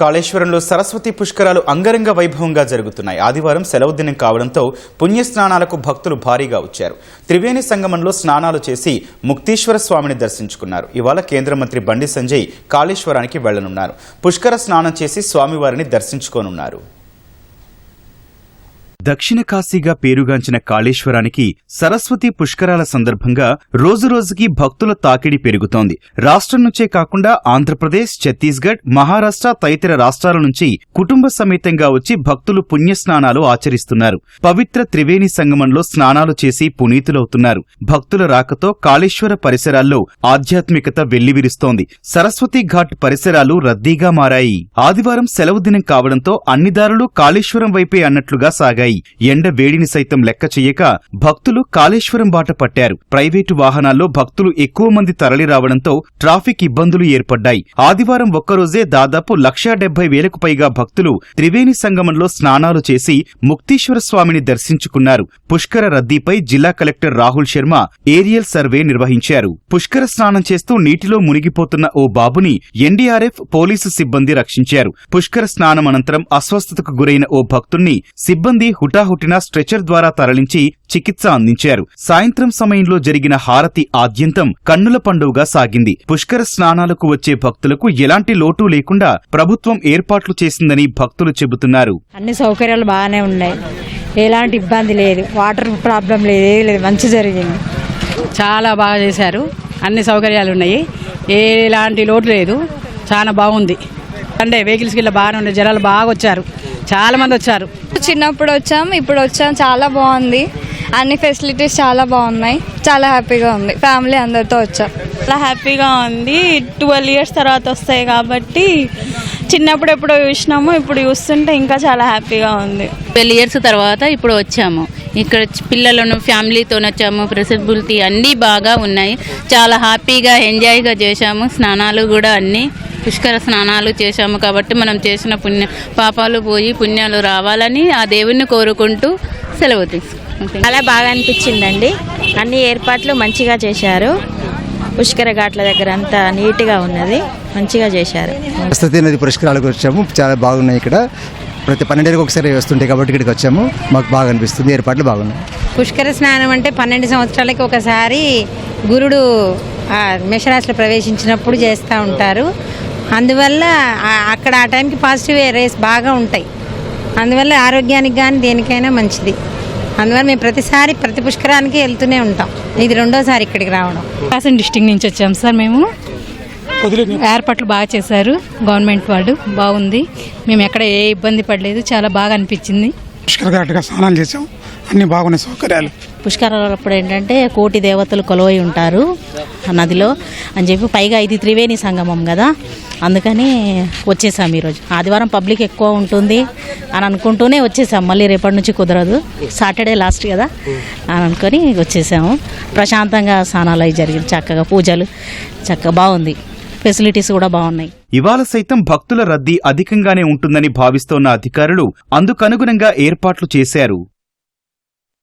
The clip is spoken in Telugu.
కాళేశ్వరంలో సరస్వతి పుష్కరాలు అంగరంగ వైభవంగా జరుగుతున్నాయి. ఆదివారం సెలవు దినం కావడంతో పుణ్యస్నానాలకు భక్తులు భారీగా వచ్చారు. త్రివేణి సంగమంలో స్నానాలు చేసి ముక్తీశ్వర స్వామిని దర్శించుకున్నారు. ఇవాళ కేంద్ర మంత్రి బండి సంజయ్ కాళేశ్వరానికి వెళ్ళనున్నారు పుష్కర స్నానం చేసి స్వామివారిని దర్శించుకోనున్నారు. దక్షిణ కాశీగా పేరుగాంచిన కాళేశ్వరానికి సరస్వతి పుష్కరాల సందర్భంగా రోజురోజుకి భక్తుల తాకిడి పెరుగుతోంది. రాష్ట్రం నుంచే కాకుండా ఆంధ్రప్రదేశ్ ఛత్తీస్గఢ్ మహారాష్ట్ర తదితర రాష్ట్రాల నుంచి కుటుంబ సమేతంగా వచ్చి భక్తులు పుణ్యస్నానాలు ఆచరిస్తున్నారు. పవిత్ర త్రివేణి సంగమంలో స్నానాలు చేసి పునీతులవుతున్నారు. భక్తుల రాకతో కాళేశ్వర పరిసరాల్లో ఆధ్యాత్మికత వెల్లివిరుస్తోంది. సరస్వతి ఘాట్ పరిసరాలు రద్దీగా మారాయి. ఆదివారం సెలవు దినం కావడంతో అన్ని దారులు కాళేశ్వరం వైపే అన్నట్లుగా సాగాయి. ఎండ వేడిని సైతం లెక్క చెయ్యక భక్తులు కాళేశ్వరం బాట పట్టారు. ప్రైవేటు వాహనాల్లో భక్తులు ఎక్కువ మంది తరలి రావడంతో ట్రాఫిక్ ఇబ్బందులు ఏర్పడ్డాయి. ఆదివారం ఒక్కరోజే దాదాపు లక్షా డెబ్బై వేలకు పైగా భక్తులు త్రివేణి సంగమంలో స్నానాలు చేసి ముక్తీశ్వర స్వామిని దర్శించుకున్నారు. పుష్కర రద్దీపై జిల్లా collector Rahul Sharma aerial survey నిర్వహించారు. పుష్కర స్నానం చేస్తూ నీటిలో మునిగిపోతున్న ఓ బాబుని ఎన్డీఆర్ఎఫ్ పోలీసు సిబ్బంది రక్షించారు. పుష్కర స్నానం అనంతరం అస్వస్థతకు గురైన ఓ భక్తుణ్ణి సిబ్బంది హుటాహుటిన స్ట్రెచర్ ద్వారా తరలించి చికిత్స అందించారు. సాయంత్రం సమయంలో జరిగిన హారతి ఆద్యంతం కన్నుల పండుగగా సాగింది. పుష్కర స్నానాలకు వచ్చే భక్తులకు ఎలాంటి లోటు లేకుండా ప్రభుత్వం ఏర్పాట్లు చేసిందని భక్తులు చెబుతున్నారు. అన్ని సౌకర్యాలు బాగానే ఉన్నాయి. ఎలాంటి ఇబ్బంది లేదు. వాటర్ ప్రాబ్లం లేదు ఏది లేదు. మంచి జరిగింది. చాలా బాగా చేశారు. అన్ని సౌకర్యాలు ఉన్నాయి. ఎలాంటి లోటు లేదు. చాలా బాగుంది. అంటే వెహికల్స్ గిట్ల బాగానే ఉన్నాయి. జనాలు బాగా వచ్చారు. చాలా మంది వచ్చారు. చిన్నప్పుడు వచ్చాం ఇప్పుడు వచ్చాం చాలా బాగుంది. అన్ని ఫెసిలిటీస్ చాలా బాగున్నాయి. చాలా హ్యాపీగా ఉంది. ఫ్యామిలీ అందరితో వచ్చాం. చాలా హ్యాపీగా ఉంది. ట్వెల్వ్ ఇయర్స్ తర్వాత వస్తాయి కాబట్టి చిన్నప్పుడు ఎప్పుడో చూసినాము ఇప్పుడు చూస్తుంటే ఇంకా చాలా హ్యాపీగా ఉంది. ట్వెల్వ్ ఇయర్స్ తర్వాత ఇప్పుడు వచ్చాము. ఇక్కడ పిల్లలను ఫ్యామిలీతో వచ్చాము. ప్రెసిబిలిటీ అన్నీ బాగా ఉన్నాయి. చాలా హ్యాపీగా ఎంజాయ్గా చేశాము. స్నానాలు కూడా అన్నీ పుష్కర స్నానాలు చేశాము కాబట్టి మనం చేసిన పుణ్య పాపాలు పోయి పుణ్యాలు రావాలని ఆ దేవుణ్ణి కోరుకుంటూ సెలవు తీసుకుంటాం చాలా బాగా అనిపించిందండి. అన్ని ఏర్పాట్లు మంచిగా చేశారు. పుష్కర ఘాట్ల దగ్గర అంతా నీట్గా ఉన్నది. మంచిగా చేశారు. సరస్వతి నది పురస్కారాలకు వచ్చాము. చాలా బాగున్నాయి ఇక్కడ. ప్రతి పన్నెండేళ్ళకి ఒకసారి వస్తుంటాయి కాబట్టి ఇక్కడికి వచ్చాము. మాకు బాగా అనిపిస్తుంది. ఏర్పాట్లు బాగున్నాయి. పుష్కర స్నానం అంటే పన్నెండు సంవత్సరాలకి ఒకసారి గురుడు ఆ మేషరాశిలో ప్రవేశించినప్పుడు చేస్తూ ఉంటారు. అందువల్ల అక్కడ ఆ టైంకి పాజిటివ్ రేస్ బాగా ఉంటాయి. అందువల్ల ఆరోగ్యానికి కానీ దేనికైనా మంచిది. అందువల్ల మేము ప్రతిసారి ప్రతి పుష్కరానికి వెళ్తూనే ఉంటాం. ఇది రెండోసారి ఇక్కడికి రావడం. కాసం డిస్టిక్ నుంచి వచ్చాము సార్ మేము. ఏర్పాట్లు బాగా చేశారు. గవర్నమెంట్ వాళ్ళు బాగుంది. మేము ఎక్కడ ఏ ఇబ్బంది పడలేదు. చాలా బాగా అనిపించింది. పుష్కర ఘాటుగా స్నానాలు చేసాం అన్ని బాగున్నాయి సౌకర్యాలు. పుష్కరాలప్పుడు ఏంటంటే కోటి దేవతలు కొలువై ఉంటారు. నదిలో అని చెప్పి పైగా ఇది త్రివేణి సంగమం కదా. అందుకని వచ్చేసాం ఈరోజు. ఆదివారం పబ్లిక్ ఎక్కువ ఉంటుంది అని అనుకుంటూనే వచ్చేసాం. మళ్ళీ రేపటి నుంచి కుదరదు. సాటర్డే లాస్ట్ కదా అని అనుకొని వచ్చేసాము. ప్రశాంతంగా స్నానాలు అవి జరిగింది చక్కగా పూజలు. చక్కగా బాగుంది. ఫెసిలిటీస్ కూడా బాగున్నాయి. ఇవాళ సైతం భక్తుల రద్దీ అధికంగానే ఉంటుందని భావిస్తోన్న అధికారులు అందుకనుగుణంగా ఏర్పాట్లు చేశారు.